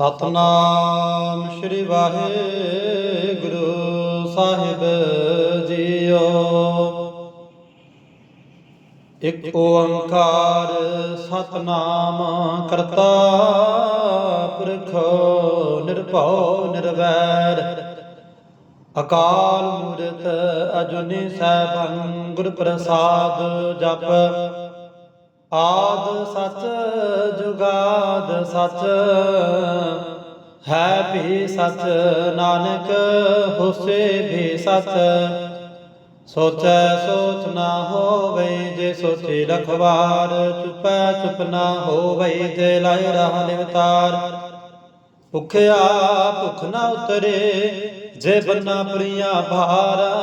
ਸਤਨਾਮ ਸ੍ਰੀ ਵਾਹਿਗੁਰੂ ਸਾਹਿਬ ਜੀਓ। ਇੱਕ ਓੰਕਾਰ ਸਤਨਾਮ ਕਰਤਾ ਪੁਰਖ ਨਿਰਭਉ ਨਿਰਵੈਰ। ਅਕਾਲ ਮੂਰਤ ਅਜੁਨੀ ਸੈਭੰ ਗੁਰ ਪ੍ਰਸਾਦ ਜਪ। ਆਦ ਸੱਚ ਜੁਗਾਦ ਸੱਚ, ਹੈ ਭੀ ਸਚ ਨਾਨਕ, ਹੋਸੇ ਵੀ ਸੱਚ। ਸੋਚੈ ਸੋਚ ਨਾ ਹੋਵੇ ਜੇ ਸੋਚੇ ਲਖਵਾਰ ਚੁਪੈ ਚੁਪ ਨਾ ਹੋਵੇ ਜੇ ਲਾਇ ਰਹਾ ਨਿਵਤਾਰ। ਭੁਖਿਆ ਭੁਖ ਨਾ ਉਤਰੇ, ਜੇ ਬੰਨਾ ਪ੍ਰੀਆ ਭਾਰਾ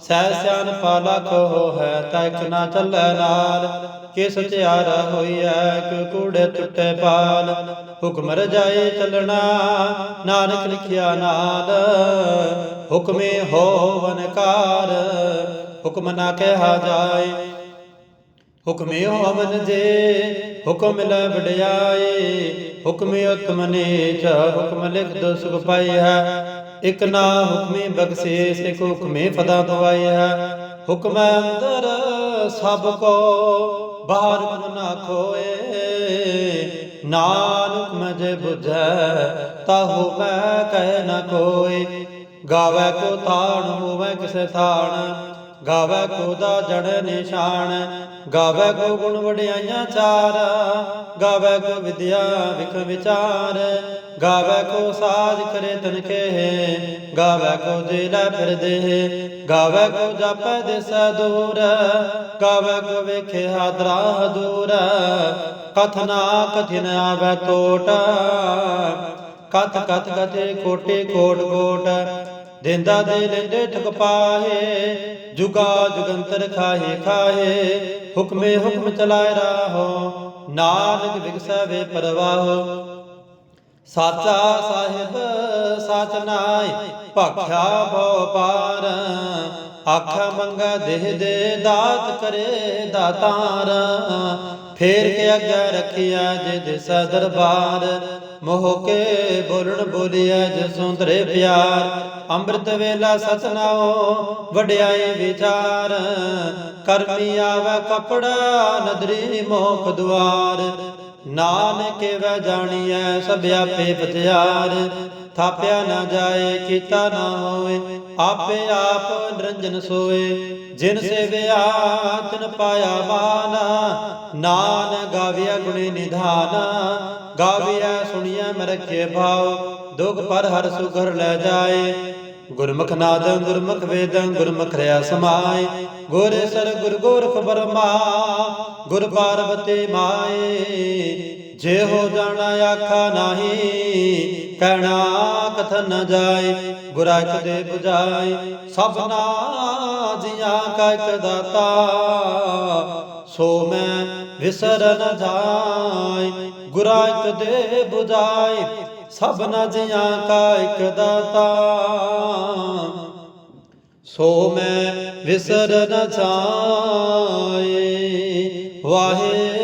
ਸਹਿ ਸਿਆਨ ਪਾਲਕ ਹੈ ਤੈਕ ਨਾ ਚੱਲੈ ਨਾਲ? ਕਿ ਸਚਿਆਰਾ ਹੋਈਐ ਕਿ ਕੂੜੇ ਟੁੱਟੇ ਪਾਲ? ਹੁਕਮ ਰਜਾਏ ਚੱਲਣਾ, ਨਾਨਕ ਲਿਖਿਆ ਨਾਲ। ਹੁਕਮੇ ਹੋਵਨ ਹੁਕਮ ਨਾ ਕਿਹਾ ਜਾਏ। ਹੁਕਮੇ ਹੋਵਨ ਜੇ, ਹੁਕਮ ਲੈ ਵਡਿਆਏ। ਹੁਕਮੇ ਉਤਮ ਨੀਚ, ਹੁਕਮ ਲਿਖ ਦੋ ਸੁਖ ਪਾਈ ਹੈ ਇਕ ਨਾ ਹੁਕਮੇ ਬਖਸ਼ੇਸ, ਇਕ ਹੁਕਮੇ ਫਦਾ ਦਵਾਈ ਹੁਕਮ ਅੰਦਰ ਸਭ ਕੋ ਬਾਹਰ ਹੁਕਮ ਨਾ ਖੋਏ। ਨਾਨਕ ਮਜ ਬੁਝੈ ਤਾਹੂ ਮੈਂ ਕਹਿ ਨ ਕੋਏ। ਗਾਵੇ ਕੋ ਥਾਣ, ਹੋਵੇ ਕਿਸੇ ਥਾਣ। ਗਾਵੇ ਕੋ ਦਾ ਜੜ ਨਿਸ਼ਾਨ, ਗਾਵੇ ਕੋ ਗੁਣ ਵਡਿਆਈਆਂ ਚਾਰ, ਗਾਵੇ ਕੋ ਵਿਦਿਆ ਵਿਖ ਵਿਚਾਰ, ਗਾਵੇ ਕੋ ਸਾਜ ਕਰੇ ਤਨ ਗਾਵੇ ਕੋ ਜੇ ਫਿਰਦੇ ਗਾਵੇ ਕੋ ਜਾਪੈ ਦਿਸੈ ਦੂਰ, ਗਾਵੇ ਕੋ ਵੇਖੇ ਹਾਦਰਾ ਦੂਰ ਕਥਨਾ ਕਥਿਨ ਆਵੇ ਟੋਟ ਕਥ ਕਥ ਕਥੇ ਕੋਟੇ ਕੋਟ ਕੋਟ ਦਿੰਦਾ ਦੇ ਲੈਂਦੇ ਠਕ ਪਾਹੇ, ਜੁਗਾ ਜੁਗੰਤਰ ਖਾਹੇ ਖਾਹੇ। ਹੁਕਮੇ ਹੁਕਮ ਚਲਾਏ ਰਾਹੋ, ਨਾਨਕ ਵਿਗਸੈ ਪਰਵਾਹੋ। ਸਾਚਾ ਸਾਹਿਬ, ਸਾਚ ਨਾਈ ਭਾਖਿਆ ਭਉ ਪਾਰ ਆਖਾ ਮੰਗਾ ਦੇਹ ਦੇ ਦਾਤ ਕਰੇ ਦਾਤਾਰ। ਫੇਰ ਕੇ ਅੱਗੇ ਰਖਿਆ ਜੇ ਦਿਸ ਦਰਬਾਰ। ਮੋਹ ਕੇ ਬੋਲਣ ਬੋਲਿਆ ਜੇ ਸੁੰਦਰੇ ਪਿਆਰ। ਅੰਮ੍ਰਿਤ ਵੇਲਾ ਸਤਨਾਓ ਵਡਿਆਈ ਵਿਚਾਰ। ਕਰਮੀ ਆਵੇ ਕਪੜਾ, ਨਦਰੀ ਮੋਖ ਦੁਆਰ। ਨਾਨਕ ਵੈ ਜਾਣੀਐ ਸਭ ਆਪੇ ਪਤਿਆਰ ਥਾਪਿਆ ਨਾ ਜਾਏ, ਕੀਤਾ ਨਾ ਹੋਏ ਆਪੇ ਆਪ ਨਿਰੰਜਨ ਸੋਏ। ਜਿਨ ਸੇਵਿਆ, ਤਿਨ ਪਾਇਆ ਮਾਨ ਨਾਨ ਗਾਵਿਆ ਗੁਣੇ ਨਿਧਾਨ। ਗਾਵਿਆ ਸੁਣਿਆ ਮਰਖੇ ਭਾਉ, ਦੁਖ ਪਰ ਹਰ ਸੁਖਰ ਲੈ ਜਾਏ। ਗੁਰਮੁਖ ਨਾਦੰ, ਗੁਰਮੁਖ ਵੇਦੰ, ਗੁਰਮੁਖ ਰਿਆ ਸਮਾਏ। ਗੁਰ ਸਰ ਗੁਰ ਗੋਰਖ ਬਰਮਾ ਗੁਰ ਪਾਰਵਤੀ ਮਾਏ। ਜੇ ਹੋ ਜਾਣਾ ਆਖਾ ਨਾਹੀ, ਕਹਿਣਾ ਕਥਨ ਨਾ ਜਾਏ, ਗੁਰਾ ਇੱਕ ਦੇ 부ਜਾਏ ਸਭਨਾ ਜੀਆਂ ਕਾ ਇੱਕ ਦਾਤਾ। ਸੋ ਮੈਂ ਵਿਸਰ ਨ ਜਾਏ, ਗੁਰਾ ਇੱਕ ਦੇ 부ਜਾਏ ਸਭਨਾ ਜੀਆਂ ਕਾ ਇੱਕ ਦਾਤਾ। ਸੋ ਮੈਂ ਵਿਸਰ ਨ ਜਾਏ ਵਾਹਿ